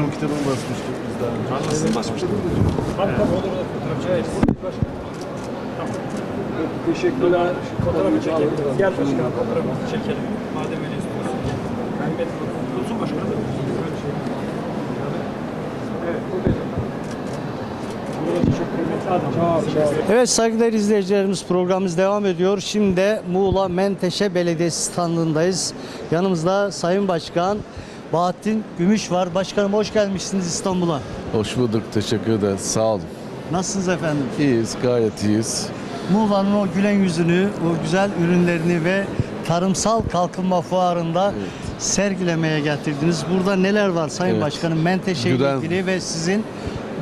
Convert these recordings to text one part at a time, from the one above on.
Hocam kitabını basmıştık biz daha önce. Nasıl basmıştık? Tabii tabii olur olur. Fotoğrafçı evet. Teşekkürler. Fotoğrafı çekelim. Gel başkanım fotoğrafı çekelim. Madem öyle istiyorsun. Mehmet Dursun başkanım. Evet buradayız. Burada teşekkür ederim. Hadi. Sağ olun. Evet saygıdeğer izleyicilerimiz programımız devam ediyor. Şimdi de Muğla Menteşe Belediyesi standındayız. Yanımızda Sayın Başkan Bahattin Gümüş var. Başkanım hoş gelmişsiniz İstanbul'a. Hoş bulduk. Teşekkür ederiz. Sağ olun. Nasılsınız efendim? İyiyiz. Gayet iyiyiz. Muğla'nın o gülen yüzünü, o güzel ürünlerini ve tarımsal kalkınma fuarında sergilemeye getirdiniz. Burada neler var Sayın Evet. Başkanım? Menteşe ile ilgili ve sizin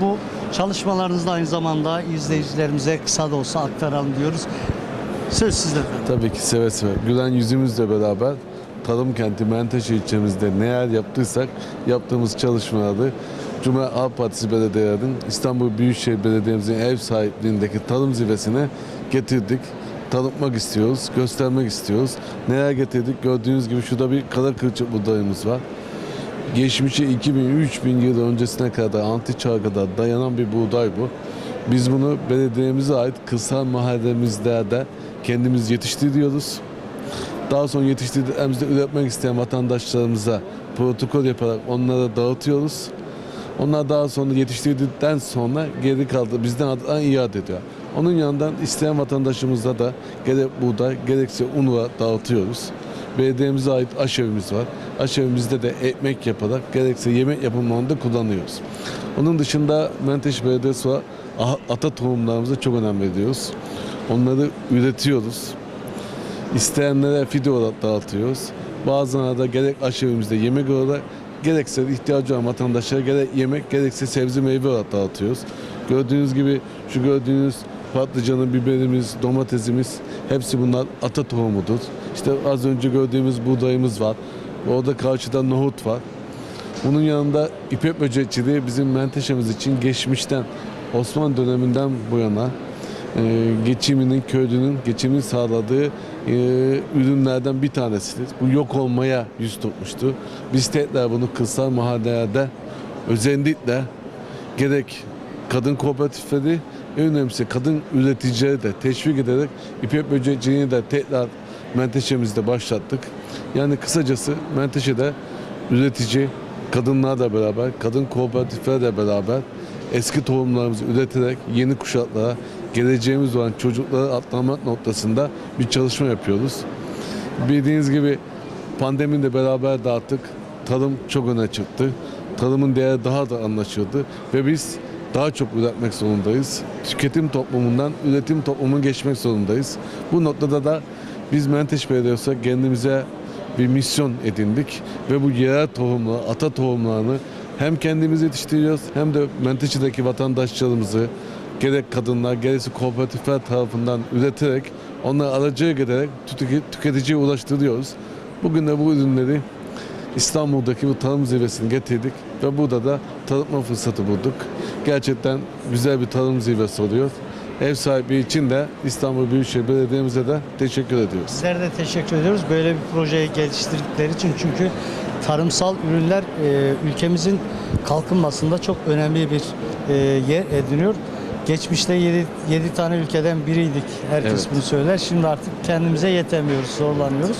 bu çalışmalarınızda aynı zamanda izleyicilerimize kısa da olsa aktaralım diyoruz. Söz sizde efendim. Tabii ki seve seve. Gülen yüzümüzle beraber Tarım Kenti Menteşe ilçemizde neler yaptıysak yaptığımız çalışmalarda Cumhuriyet Halk Partisi belediyelerinin İstanbul Büyükşehir Belediye'mizin ev sahipliğindeki tarım zirvesine getirdik. Tanıtmak istiyoruz, göstermek istiyoruz. Neler getirdik? Gördüğünüz gibi şurada bir kara kılçık buğdayımız var. Geçmişi 2000-3000 yıl öncesine kadar, antik çağa kadar dayanan bir buğday bu. Biz bunu belediyemize ait kırsal mahallemizde de kendimiz yetiştiriyoruz. Daha sonra yetiştirdiğimizde üretmek isteyen vatandaşlarımıza protokol yaparak onlara dağıtıyoruz. Onlar daha sonra yetiştirdikten sonra geri kaldı bizden iade ediyor. Onun yanından isteyen vatandaşımıza da gerek buğday gerekse unu dağıtıyoruz. Belediyemize ait aşevimiz var. Aşevimizde de ekmek yaparak gerekse yemek yapımlarında kullanıyoruz. Onun dışında Menteş Belediyesi var. Ata tohumlarımıza çok önem veriyoruz. Onları üretiyoruz. İsteyenlere fide olarak dağıtıyoruz. Bazılarına da gerek aşevimizde yemek olarak gerekse ihtiyacı olan vatandaşlara gerek yemek gerekse sebze meyve olarak dağıtıyoruz. Gördüğünüz gibi şu gördüğünüz patlıcanı, biberimiz, domatesimiz hepsi bunlar ata tohumudur. İşte az önce gördüğümüz buğdayımız var. Orada karşıda nohut var. Bunun yanında ipek böcekçiliği bizim menteşemiz için geçmişten Osmanlı döneminden bu yana geçiminin, köylünün geçimini sağladığı e, ürünlerden bir tanesidir. Bu yok olmaya yüz tutmuştu. Biz tekrar bunu kırsal mahallelerde özellikle gerek kadın kooperatifleri en önemlisi kadın üreticileri de teşvik ederek ipek böcekçiliğini de tekrar menteşemizde başlattık. Yani kısacası menteşede üretici kadınlarla beraber, kadın kooperatiflerle beraber eski tohumlarımızı üreterek yeni kuşaklara, geleceğimiz olan çocuklara atlamak noktasında bir çalışma yapıyoruz. Bildiğiniz gibi pandemiyle beraber de artık tarım çok öne çıktı. Tarımın değeri daha da anlaşıldı ve biz daha çok üretmek zorundayız. Tüketim toplumundan üretim toplumuna geçmek zorundayız. Bu noktada da biz Menteş Belediyesi kendimize bir misyon edindik ve bu yerel tohumları, ata tohumlarını hem kendimiz yetiştiriyoruz hem de Menteşe'deki vatandaşlarımızı gerek kadınlar gerekse kooperatifler tarafından üreterek onları aracıya giderek tüke- tüketiciye ulaştırıyoruz. Bugün de bu ürünleri İstanbul'daki bu tarım zirvesini getirdik ve burada da tanıtma fırsatı bulduk. Gerçekten güzel bir tarım zirvesi oluyor. Ev sahibi için de İstanbul Büyükşehir Belediye'mize de teşekkür ediyoruz. Sizlere de teşekkür ediyoruz böyle bir projeyi geliştirdikleri için. Çünkü tarımsal ürünler e, ülkemizin kalkınmasında çok önemli bir e, yer ediniyor. Geçmişte 7, tane ülkeden biriydik. Herkes Evet. bunu söyler. Şimdi artık kendimize yetemiyoruz, zorlanıyoruz.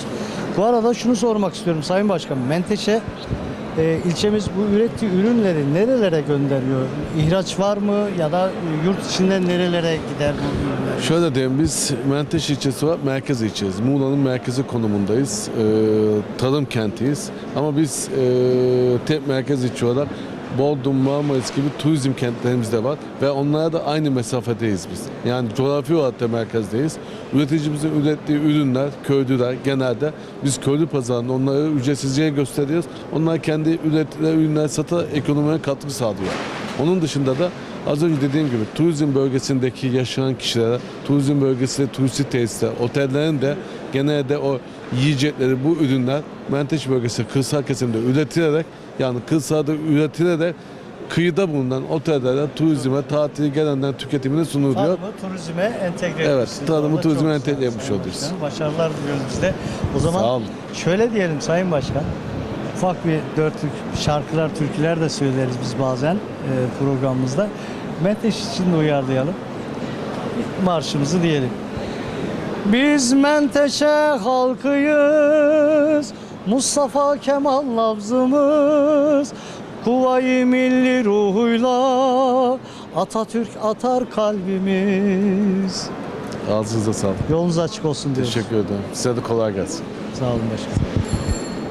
Bu arada şunu sormak istiyorum Sayın Başkanım. Menteşe e, ilçemiz bu ürettiği ürünleri nerelere gönderiyor? İhraç var mı ya da e, yurt içinden nerelere gider bu ürünler? Şöyle diyeyim biz Menteş ilçesi var, merkez ilçeyiz. Muğla'nın merkezi konumundayız. Ee, tarım kentiyiz. Ama biz e, tek merkez ilçe olarak Bodrum, Marmaris gibi turizm kentlerimiz de var. Ve onlara da aynı mesafedeyiz biz. Yani coğrafi olarak da merkezdeyiz. Üreticimizin ürettiği ürünler, köylüler genelde biz köylü pazarında onları ücretsizce gösteriyoruz. Onlar kendi ürettikleri ürünler sata ekonomiye katkı sağlıyor. Onun dışında da az önce dediğim gibi turizm bölgesindeki yaşayan kişilere, turizm bölgesinde turistik tesisler, otellerin de genelde o yiyecekleri, bu ürünler Menteş bölgesi kırsal kesimde üretilerek yani kırsalda üretilerek kıyıda bulunan otellere, turizme, tatili gelenler tüketimine sunuluyor. Tarımı turizme entegre Evet, etmişsiniz. tarımı Orada turizme çok entegre güzel yapmış Sayın oluyoruz. Başkanım. Başarılar diliyoruz biz de. O zaman Sağ olun. şöyle diyelim Sayın Başkan. ufak bir dörtlük şarkılar, türküler de söyleriz biz bazen e, programımızda. Menteş için de uyarlayalım. Marşımızı diyelim. Biz Menteşe halkıyız, Mustafa Kemal lafzımız, Kuvayi milli ruhuyla Atatürk atar kalbimiz. Ağzınıza sağlık. Yolunuz açık olsun diyoruz. Teşekkür ederim. Size de kolay gelsin. Sağ olun başkanım.